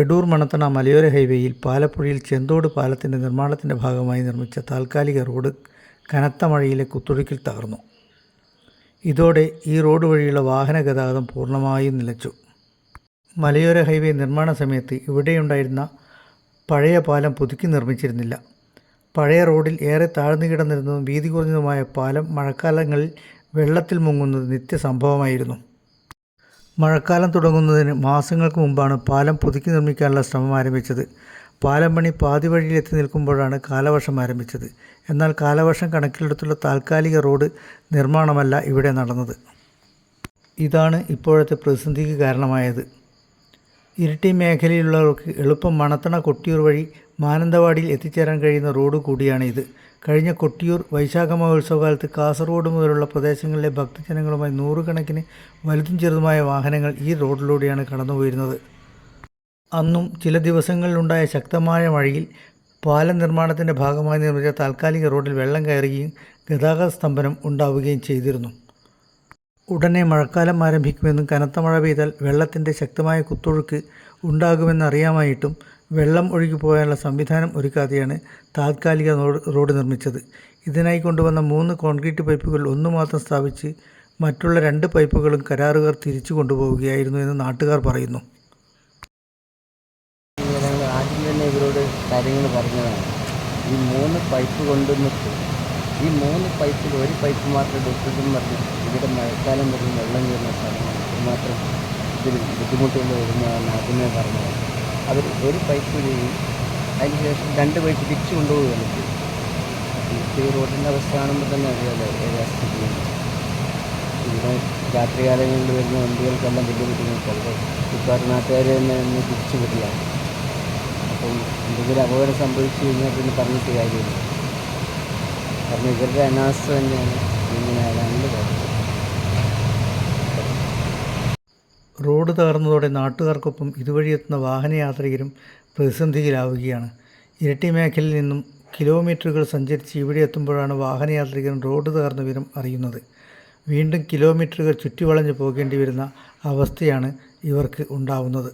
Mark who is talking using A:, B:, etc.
A: എടൂർ മണത്തണ മലയോര ഹൈവേയിൽ പാലപ്പുഴയിൽ ചെന്തോട് പാലത്തിന്റെ നിർമ്മാണത്തിന്റെ ഭാഗമായി നിർമ്മിച്ച താൽക്കാലിക റോഡ് കനത്ത മഴയിലെ കുത്തൊഴുക്കിൽ തകർന്നു. ഇതോടെ ഈ റോഡ് വഴിയുള്ള വാഹന ഗതാഗതം പൂർണമായും നിലച്ചു. മലയോര ഹൈവേ നിർമ്മാണ സമയത്ത് ഇവിടെയുണ്ടായിരുന്ന പഴയ പാലം പുതുക്കി നിർമ്മിച്ചിരുന്നില്ല. പഴയ റോഡിൽ ഏറെ താഴ്ന്നു കിടന്നിരുന്നതും വീതി കുറഞ്ഞതുമായ പാലം മഴക്കാലങ്ങളിൽ വെള്ളത്തിൽ മുങ്ങുന്നത് നിത്യസംഭവമായിരുന്നു. മഴക്കാലം തുടങ്ങുന്നതിന് മാസങ്ങൾക്ക് മുമ്പാണ് പാലം പുതുക്കി നിർമ്മിക്കാനുള്ള ശ്രമം ആരംഭിച്ചത്. പാലം പണി പാതി വഴിയിലെത്തി നിൽക്കുമ്പോഴാണ് കാലവർഷം ആരംഭിച്ചത്. എന്നാൽ കാലവർഷം കണക്കിലെടുത്തുള്ള താൽക്കാലിക റോഡ് നിർമ്മാണമല്ല ഇവിടെ നടന്നത്. ഇതാണ് ഇപ്പോഴത്തെ പ്രതിസന്ധിക്ക് കാരണമായത്. ഇരിട്ടി മേഖലയിലുള്ളവർക്ക് എളുപ്പം മണത്തണ കൊട്ടിയൂർ വഴി മാനന്തവാടിയിൽ എത്തിച്ചേരാൻ കഴിയുന്ന റോഡ് കൂടിയാണ് ഇത് കഴിഞ്ഞ കൊട്ടിയൂർ വൈശാഖ മഹോത്സവകാലത്ത് കാസർഗോഡ് മുതലുള്ള പ്രദേശങ്ങളിലെ ഭക്തജനങ്ങളുമായി നൂറുകണക്കിന് വലുതും ചെറുതുമായ വാഹനങ്ങൾ ഈ റോഡിലൂടെയാണ് കടന്നുപോയിരുന്നത്. അന്നും ചില ദിവസങ്ങളിലുണ്ടായ ശക്തമായ മഴയിൽ പാലം നിർമ്മാണത്തിന്റെ ഭാഗമായി നിർമ്മിച്ച താൽക്കാലിക റോഡിൽ വെള്ളം കയറുകയും ഗതാഗത സ്തംഭനം ഉണ്ടാവുകയും ചെയ്തിരുന്നു. ഉടനെ മഴക്കാലം ആരംഭിക്കുമെന്നും കനത്ത മഴ പെയ്താൽ വെള്ളത്തിന്റെ ശക്തമായ കുത്തൊഴുക്ക് ഉണ്ടാകുമെന്നറിയാമായിട്ടും വെള്ളം ഒഴുകിപ്പോകാനുള്ള സംവിധാനം ഒരുക്കാതെയാണ് താത്കാലിക റോഡ് നിർമ്മിച്ചത്. ഇതിനായി കൊണ്ടുവന്ന മൂന്ന് കോൺക്രീറ്റ് പൈപ്പുകൾ ഒന്നു മാത്രം സ്ഥാപിച്ച് മറ്റുള്ള രണ്ട് പൈപ്പുകളും കരാറുകാർ തിരിച്ചു കൊണ്ടുപോവുകയായിരുന്നു എന്ന് നാട്ടുകാർ പറയുന്നു.
B: ആദ്യം തന്നെ ഇവരോട് കാര്യങ്ങൾ പറഞ്ഞതാണ്. ഈ മൂന്ന് പൈപ്പ് കൊണ്ടുവന്നിട്ട് ഈ മൂന്ന് പൈപ്പിൽ ഒരു പൈപ്പ് മാത്രം എടുത്തതും പറഞ്ഞ് ഇവിടെ മഴക്കാലം വരുന്ന വെള്ളം കയറുന്ന സ്ഥലമാണ് മാത്രം ഇതിൽ ബുദ്ധിമുട്ടുകൾ വരുന്നതാണ് ആദ്യമേ പറഞ്ഞത് അവർ ഒരു പൈപ്പ് ചെയ്യും അതിനുശേഷം രണ്ട് പൈപ്പ് തിരിച്ചു കൊണ്ടുപോവുകയാണ്. ഈ റോഡിന്റെ അവസ്ഥ കാണുമ്പോൾ തന്നെ അറിയാമല്ലോ ഏതാ സ്ഥിതി. ഇവിടെ രാത്രികാലങ്ങളിൽ വരുന്ന വണ്ടികൾക്കെല്ലാം വലിയ ബുദ്ധിമുട്ടുണ്ട് ഇപ്പോൾ നാട്ടുകാർ തന്നെ ഒന്ന് തിരിച്ചു വിടില്ല അപ്പം എന്തെങ്കിലും അപകടം സംഭവിച്ചു കഴിഞ്ഞാൽ പിന്നെ പറഞ്ഞിട്ട് കാര്യമില്ല. കാരണം ഇവരുടെ അനാസ്ഥ തന്നെയാണ്. ഇങ്ങനെ ആകാനുള്ള
A: റോഡ് തകർന്നതോടെ നാട്ടുകാർക്കൊപ്പം ഇതുവഴി എത്തുന്ന വാഹനയാത്രികരും പ്രതിസന്ധിയിലാവുകയാണ്. ഇരട്ടി മേഖലയിൽ നിന്നും കിലോമീറ്ററുകൾ സഞ്ചരിച്ച് ഇവിടെ എത്തുമ്പോഴാണ് വാഹനയാത്രികരും റോഡ് തകർന്ന വിവരം അറിയുന്നത്. വീണ്ടും കിലോമീറ്ററുകൾ ചുറ്റിവളഞ്ഞ് പോകേണ്ടി വരുന്ന അവസ്ഥയാണ് ഇവർക്ക് ഉണ്ടാവുന്നത്.